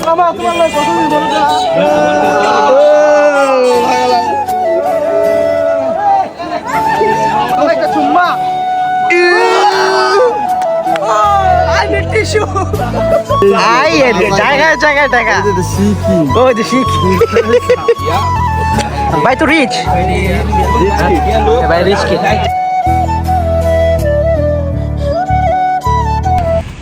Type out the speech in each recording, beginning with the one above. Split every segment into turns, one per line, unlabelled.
মামা তোমার লাগে কত দিন বলে একটা চুম্মা। আই নিড টিস্যু আই জায়গা জায়গা টাকা ওই ভাই তো রিচ ভাই রিচ কি?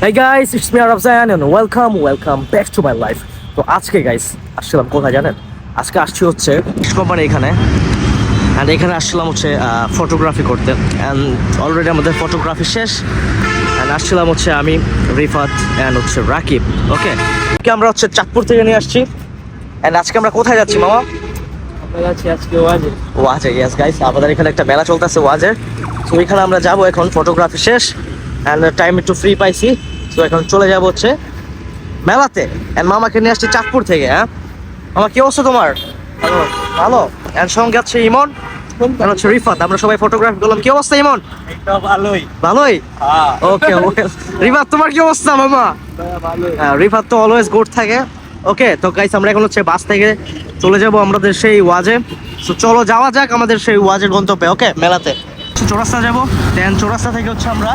Hey guys, it's me Arab Zayan and welcome, welcome back to my life. তো আজকে গাইস আসছিলাম কোথায় জানেন? আজকে আসছি হচ্ছে কোম্পানি এখানে অ্যান্ড এখানে আসছিলাম হচ্ছে ফটোগ্রাফি করতে অ্যান্ড অলরেডি আমাদের ফটোগ্রাফি শেষ অ্যান্ড আসছিলাম হচ্ছে আমি রিফাত অ্যান্ড হচ্ছে রাকিব ওকে আমরা হচ্ছে চাঁদপুর থেকে নিয়ে আসছি অ্যান্ড আজকে আমরা কোথায় যাচ্ছি মামা?
ওয়াজে।
ওয়াজে গাইস আমাদের এখানে একটা মেলা চলতেছে ওয়াজের তো ওইখানে আমরা যাব এখন ফটোগ্রাফি শেষ অ্যান্ড টাইম একটু ফ্রি পাইছি। তো এখন চলে যাব হচ্ছে মেলাতে। অ্যান্ড মামাকে নিয়ে আসছি চাঁদপুর থেকে হ্যাঁ? মামা কি অবস্থা তোমার? ভালো। অ্যান্ড সঙ্গে আছে ইমন। হচ্ছে রিফাত। আমরা সবাই ফটোগ্রাফি করলাম। কি অবস্থা ইমন?
ভালোই।
ভালোই?
হ্যাঁ।
ওকে ওকে রিফাত তোমার কি অবস্থা মামা? হ্যাঁ, রিফাত তো অলওয়েজ গুড থাকে। ওকে তো গাইস আমরা এখন হচ্ছে বাস থেকে চলে যাব আমাদের সেই ওয়াজে। তো চলো যাওয়া যাক আমাদের সেই ওয়াজের গন্তব্যে ওকে মেলাতে। চৌরাস্তা যাব। দেন চৌরাস্তা থেকে হচ্ছে আমরা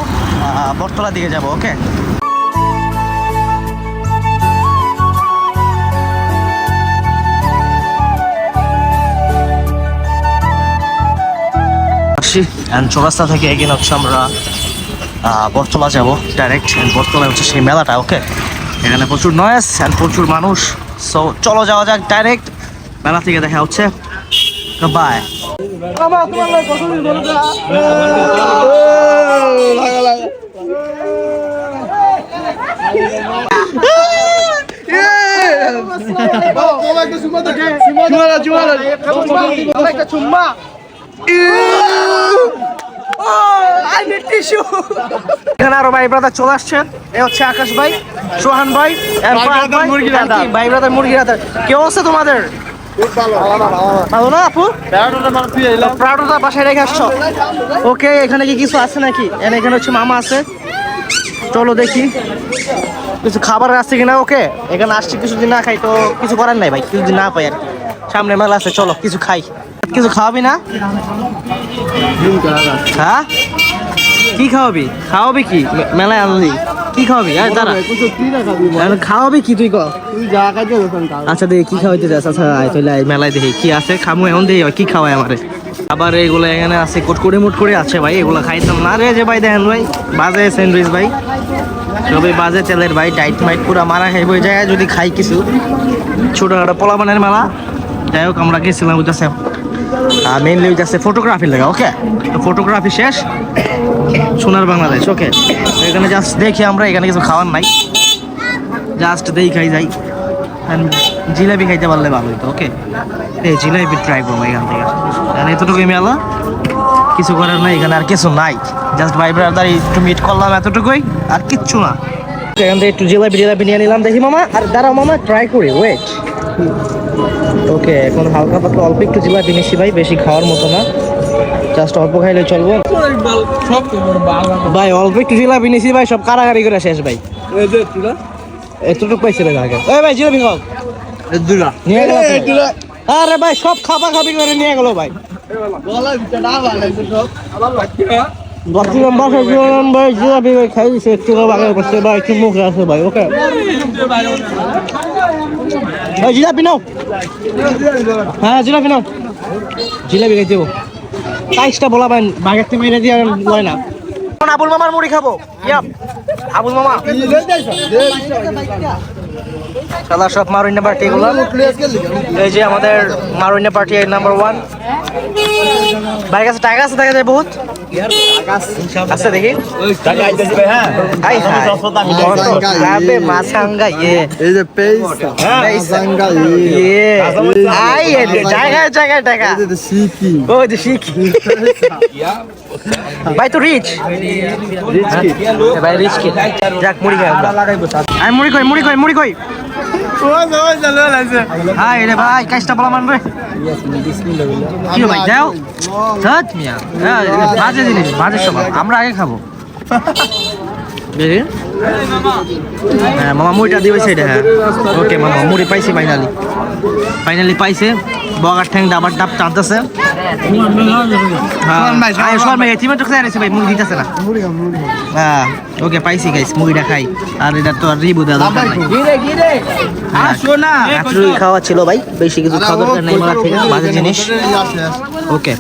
বটতলা দিকে যাব ওকে আসি অ্যান্ড চৌরাস্তা থেকে এগিয়ে হচ্ছে আমরা আহ, বটতলা যাব ডাইরেক্ট অ্যান্ড বটতলা হচ্ছে সেই মেলাটা ওকে এখানে প্রচুর নয়েস অ্যান্ড প্রচুর মানুষ সো চলো যাওয়া যাক ডাইরেক্ট মেলা থেকে দেখা হচ্ছে বাই এখানে আরও ভাই ব্রাদার চলে আসছেন। এ হচ্ছে আকাশ ভাই সোহান ভাই ব্রাদার কি অবস্থা তোমাদের? ভালো না আপু? প্রাউডটা বাসায় রেখে আসছো? ওকে এখানে কি কিছু আছে নাকি? এখানে হচ্ছে মামা আছে। চলো দেখি। কিছু খাবার আছে কিনা? ওকে এখানে আসছি কিছুদিন না খাই তো কিছু করার নাই ভাই কিছুদিন না পাই আর কি। সামনে মেলা আছে চলো কিছু খাই। কিছু খাওয়াবি না? হ্যাঁ? কি খাওয়াবি? খাওয়াবি কি? মেলায় আনলি। কি খাওয়াবি? আয় দাঁড়া। খাওয়াবি কি তুই আচ্ছা দেখি, কি খাওয়াইতে যাস? আচ্ছা আয়, তাহলে মেলায় দেখি, কি আছে? খামু এখন, দেখি কি খাওয়ায় আমারে। আবার এগুলো এখানে আছে কুটকুড়ি মুটকুড়ি আছে ভাই, এগুলো খাইতাম না। রে যে ভাই, দেখেন ভাই, বাজে স্যান্ডউইচ ভাই। সবই বাজে তেলের ভাই, টাইট মাইট পুরা মারা খাইব ওই জায়গায় যদি খাই কিছু। ছোটখাটো পোলাপানের মেলা। যাই হোক, আমরা গেছিলাম ওইটাছে মেইনলি ওইটাছে ফটোগ্রাফি লাগা ওকে তো ফটোগ্রাফি শেষ, সোনার বাংলাদেশ ওকে এখানে জাস্ট দেখি আমরা, এখানে কিছু খাওয়ার নাই। জাস্ট দেই খাই যাই জিলাপি খাইতে পারলে ভালো হইতো ওকে এই জিলাপি ট্রাই করব এখান থেকে। কারণ এতটুকু মেলা। কিছু করার নাই, এখানে আর কিছু নাই। জাস্ট ভাই ব্রাদার একটু মিট করলাম এতটুকুই, আর কিচ্ছু না। এখান থেকে একটু জিলাপি জিলাপি নিয়ে নিলাম, দেখি মামা। আর দাঁড়াও মামা ট্রাই করি ওয়েট ওকে, এখন হালকা পাতলা, অল্প একটু জিলাপি নিচ্ছি ভাই বেশি খাওয়ার মতো না। জাস্ট অল্প খাইলে চলবো। ভাই, অল্প একটু জিলাপি নিছি ভাই সব কারাগারি করে শেষ, ভাই। এতটুকু পাইছে আগে। এই ভাই, জিলাপি খাও। ভাই, সব ভাই। ভাই খাই দিছে ভাই ভাই, ওকে? ভাই জিলাপি নাও। হ্যাঁ জিলাপি নাও। জিলাপি খাই দেবো টাইসটা বলা ভাই বাগের থেকে মেরে দিয়ে লয় না। আবুল মামার মুড়ি খাব। ইয়াপ, আবুল মামা। সাদা সব মারুইনা পার্টি এগুলো এই যে আমাদের মারুইনা পার্টি নাম্বার ওয়ান ভাইয়ের কাছে টাকা আছে, দেখা যায় বহুত। আছে দেখি। Hi hi. আবে মাছাঙ্গা ইয়ে।
এই যে পেজ জাঙ্গা
ইয়ে। আই জায়গায় জায়গায় টাকা।
এই যে শিখি
ওই যে শিখি ভাই তো রিচ ভাই রিচ কি? যাক মুড়ি খাই আমরা। আই মুড়ি কই মুড়ি কই মুড়ি কই হাই রে ভাই কাজটা বলা মান রে কি ভাই দাও। সত মিয়া। হ্যাঁ, বাজে জিনিস বাজে সব আমরা আগে খাব। হ্যাঁ মামা মুড়িটা দিবে সেটা হ্যাঁ। ওকে মামা মুড়ি পাইছি ফাইনালি ফাইনালি পাইছে। বগার ঠ্যাং ডাবার ডাব টানতেছে। হ্যাঁ। শর্মা এই চিমেন্ট খেয়ে রয়েছে ভাই মুড়ি দিতেছে না। হ্যাঁ। ওকে পাইছি গাইস মুড়িটা খাই আর এটা তো আর রিবু
গিরে আসো না
খাওয়া ছিল ভাই বেশি কিছু খাওয়া দরকার নাই মারা থেকে বাজে জিনিস ওকে